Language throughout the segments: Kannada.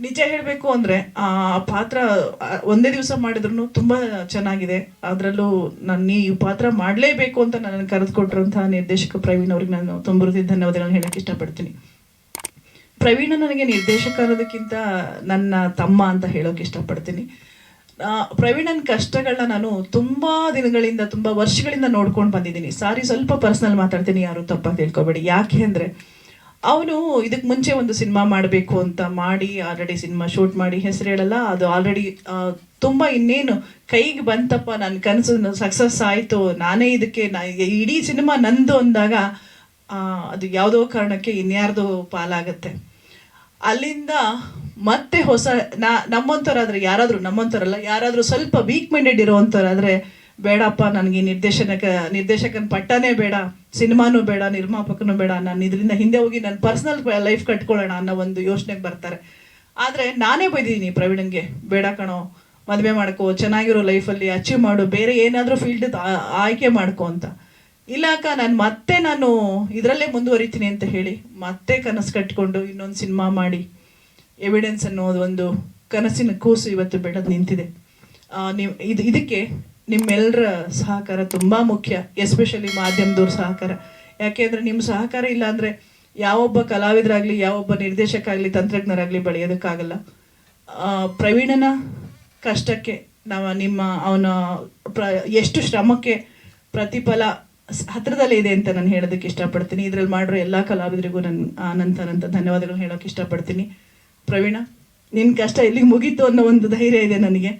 ನಿಜ ಹೇಳಬೇಕು ಅಂದ್ರೆ, ಆ, ಪಾತ್ರ ಒಂದೇ ದಿವಸ ಮಾಡಿದ್ರು ತುಂಬಾ ಚೆನ್ನಾಗಿದೆ. ಅದರಲ್ಲೂ ನಾನು ಈ ಪಾತ್ರ ಮಾಡಲೇಬೇಕು ಅಂತ ನನ್ನ ಕರೆದುಕೊಟ್ಟಿರುವಂತಹ ನಿರ್ದೇಶಕ ಪ್ರವೀಣ್ ಅವ್ರಿಗೆ ನಾನು ತುಂಬ ಹೃದಯದ ಧನ್ಯವಾದಗಳನ್ನ ಹೇಳಕ್ಕೆ ಇಷ್ಟಪಡ್ತೀನಿ. ಪ್ರವೀಣ ನನಗೆ ನಿರ್ದೇಶಕ ಅನ್ನೋದಕ್ಕಿಂತ ನನ್ನ ತಮ್ಮ ಅಂತ ಹೇಳೋಕೆ ಇಷ್ಟಪಡ್ತೀನಿ. ಪ್ರವೀಣನ್ ಕಷ್ಟಗಳನ್ನ ನಾನು ತುಂಬಾ ದಿನಗಳಿಂದ, ತುಂಬಾ ವರ್ಷಗಳಿಂದ ನೋಡ್ಕೊಂಡು ಬಂದಿದ್ದೀನಿ. ಸಾರಿ, ಸ್ವಲ್ಪ ಪರ್ಸನಲ್ ಮಾತಾಡ್ತೀನಿ, ಯಾರು ತಪ್ಪಾಗಿ ತಿಳ್ಕೊಬೇಡಿ. ಯಾಕೆ ಅಂದ್ರೆ ಅವನು ಇದಕ್ಕೆ ಮುಂಚೆ ಒಂದು ಸಿನಿಮಾ ಮಾಡಬೇಕು ಅಂತ ಮಾಡಿ ಆಲ್ರೆಡಿ ಸಿನಿಮಾ ಶೂಟ್ ಮಾಡಿ ಹೆಸರು ಹೇಳಲ್ಲ, ಅದು ಆಲ್ರೆಡಿ ತುಂಬಾ ಇನ್ನೇನು ಕೈಗೆ ಬಂತಪ್ಪ ನನ್ನ ಕನಸು ಸಕ್ಸಸ್ ಆಯಿತು, ನಾನೇ ಇದಕ್ಕೆ ಇಡೀ ಸಿನಿಮಾ ನಂದು ಅಂದಾಗ ಅದು ಯಾವುದೋ ಕಾರಣಕ್ಕೆ ಇನ್ಯಾರ್ದೋ ಪಾಲಾಗತ್ತೆ. ಅಲ್ಲಿಂದ ಮತ್ತೆ ಹೊಸ, ನಾ ನಮ್ಮಂಥವ್ರಾದ್ರೆ ಯಾರಾದರೂ ನಮ್ಮಂಥವ್ರಲ್ಲ ಯಾರಾದರೂ ಸ್ವಲ್ಪ ವೀಕ್ ಮೈಂಡೆಡ್ ಇರೋವಂಥವ್ರಾದ್ರೆ ಬೇಡಪ್ಪ, ನನಗೆ ನಿರ್ದೇಶನಕ, ನಿರ್ದೇಶಕನ ಪಟ್ಟನೇ ಬೇಡ, ಸಿನಿಮಾನೂ ಬೇಡ, ನಿರ್ಮಾಪಕನೂ ಬೇಡ ನಾನು ಇದರಿಂದ ಹಿಂದೆ ಹೋಗಿ ನನ್ನ ಪರ್ಸನಲ್ ಲೈಫ್ ಕಟ್ಕೊಳ್ಳೋಣ ಅನ್ನೋ ಒಂದು ಯೋಚನೆಗೆ ಬರ್ತಾರೆ. ಆದರೆ ನಾನೇ ಬೈದಿದ್ದೀನಿ ಪ್ರವೀಣನ್ಗೆ, ಬೇಡ ಕಣೋ, ಮದುವೆ ಮಾಡ್ಕೋ, ಚೆನ್ನಾಗಿರೋ ಲೈಫಲ್ಲಿ ಅಚೀವ್ ಮಾಡು, ಬೇರೆ ಏನಾದರೂ ಫೀಲ್ಡ್ ಆಯ್ಕೆ ಮಾಡ್ಕೋ ಅಂತ. ಇಲ್ಲ ಅಕ್ಕ, ನಾನು ಮತ್ತೆ ನಾನು ಇದರಲ್ಲೇ ಮುಂದುವರಿತೀನಿ ಅಂತ ಹೇಳಿ, ಮತ್ತೆ ಕನಸು ಕಟ್ಕೊಂಡು ಇನ್ನೊಂದು ಸಿನಿಮಾ ಮಾಡಿ ಎವಿಡೆನ್ಸ್ ಅನ್ನೋದು ಒಂದು ಕನಸಿನ ಕೂಸು ಇವತ್ತು ಬೆಳೆದು ನಿಂತಿದೆ. ನೀವು, ಇದು, ಇದಕ್ಕೆ ನಿಮ್ಮೆಲ್ಲರ ಸಹಕಾರ ತುಂಬ ಮುಖ್ಯ ಎಸ್ಪೆಷಲಿ ಮಾಧ್ಯಮದವ್ರ ಸಹಕಾರ. ಯಾಕೆಂದ್ರೆ ನಿಮ್ಮ ಸಹಕಾರ ಇಲ್ಲ ಅಂದರೆ ಯಾವೊಬ್ಬ ಕಲಾವಿದರಾಗಲಿ, ಯಾವೊಬ್ಬ ನಿರ್ದೇಶಕ ಆಗಲಿ ತಂತ್ರಜ್ಞರಾಗಲಿ ಬೆಳೆಯೋದಕ್ಕಾಗಲ್ಲ. ಪ್ರವೀಣನ ಕಷ್ಟಕ್ಕೆ ನಾವು ನಿಮ್ಮ ಅವನ ಪ್ರ, ಎಷ್ಟು ಶ್ರಮಕ್ಕೆ ಪ್ರತಿಫಲ ಹತ್ರದಲ್ಲೇ ಇದೆ ಅಂತ ನಾನು ಹೇಳೋದಕ್ಕೆ ಇಷ್ಟಪಡ್ತೀನಿ. ಇದರಲ್ಲಿ ಮಾಡಿರೋ ಎಲ್ಲ ಕಲಾವಿದರಿಗೂ ನನ್ನ ಅನಂತ ಅನಂತ ಧನ್ಯವಾದಗಳು ಹೇಳೋಕೆ ಇಷ್ಟಪಡ್ತೀನಿ. ಪ್ರವೀಣ ನಿನ್ನ ಕಷ್ಟ ಇಲ್ಲಿಗೆ ಮುಗೀತು ಅನ್ನೋ ಒಂದು ಧೈರ್ಯ ಇದೆ ನನಗೆ.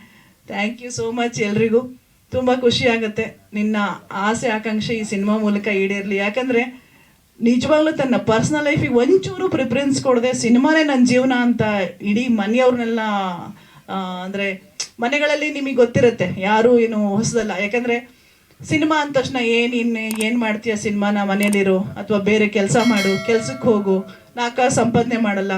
ಥ್ಯಾಂಕ್ ಯು ಸೋ ಮಚ್ ಎಲ್ರಿಗೂ. ತುಂಬ ಖುಷಿ ಆಗುತ್ತೆ. ನಿನ್ನ ಆಸೆ, ಆಕಾಂಕ್ಷೆ ಈ ಸಿನಿಮಾ ಮೂಲಕ ಈಡೇರಲಿ. ಯಾಕಂದರೆ ನಿಜವಾಗ್ಲೂ ತನ್ನ ಪರ್ಸ್ನಲ್ ಲೈಫಿಗೆ ಒಂಚೂರು ಪ್ರಿಫರೆನ್ಸ್ ಕೊಡದೆ ಸಿನಿಮಾನೇ ನನ್ನ ಜೀವನ ಅಂತ ಇಡೀ ಮನೆಯವ್ರನ್ನೆಲ್ಲ ಅಂದರೆ ಮನೆಗಳಲ್ಲಿ ನಿಮಗೆ ಗೊತ್ತಿರುತ್ತೆ. ಯಾರು ಏನು ಹೊಸದಲ್ಲ. ಯಾಕಂದರೆ ಸಿನಿಮಾ ಅಂದ ತಕ್ಷಣ ಏನು ಏನು ಮಾಡ್ತೀಯ ಸಿನಿಮಾನ ಮನೇಲಿರು ಅಥವಾ ಬೇರೆ ಕೆಲಸ ಮಾಡು ಕೆಲಸಕ್ಕೆ ಹೋಗು ನಾಲ್ಕ ಸಂಪಾದನೆ ಮಾಡಲ್ಲ.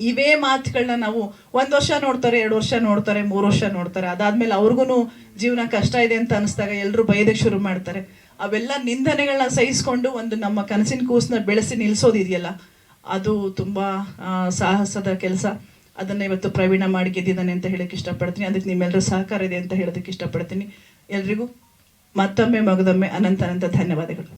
ಇವೇ ಮಾತುಗಳನ್ನ ನಾವು ಒಂದು ವರ್ಷ ನೋಡ್ತಾರೆ, ಎರಡು ವರ್ಷ ನೋಡ್ತಾರೆ, ಮೂರು ವರ್ಷ ನೋಡ್ತಾರೆ. ಅದಾದ್ಮೇಲೆ ಅವ್ರಿಗೂ ಜೀವನ ಕಷ್ಟ ಇದೆ ಅಂತ ಅನಿಸ್ದಾಗ ಎಲ್ಲರೂ ಬೈದಕ್ಕೆ ಶುರು ಮಾಡ್ತಾರೆ. ಅವೆಲ್ಲ ನಿಂದನೆಗಳನ್ನ ಸಹಿಸ್ಕೊಂಡು ಒಂದು ನಮ್ಮ ಕನಸಿನ ಕೂಸನ್ನ ಬೆಳೆಸಿ ನಿಲ್ಲಿಸೋದಿದೆಯಲ್ಲ ಅದು ತುಂಬ ಸಾಹಸದ ಕೆಲಸ. ಅದನ್ನ ಇವತ್ತು ಪ್ರವೀಣ ಮಾಡಿ ಗೆದ್ದಿದ್ದಾನೆ ಅಂತ ಹೇಳಕ್ಕೆ ಇಷ್ಟಪಡ್ತೀನಿ. ಅದಕ್ಕೆ ನಿಮ್ಮೆಲ್ಲರೂ ಸಹಕಾರ ಇದೆ ಅಂತ ಹೇಳೋದಕ್ಕೆ ಇಷ್ಟಪಡ್ತೀನಿ. ಎಲ್ರಿಗೂ ಮತ್ತೊಮ್ಮೆ, ಮಗದೊಮ್ಮೆ ಅನಂತ ಅನಂತ ಧನ್ಯವಾದಗಳು.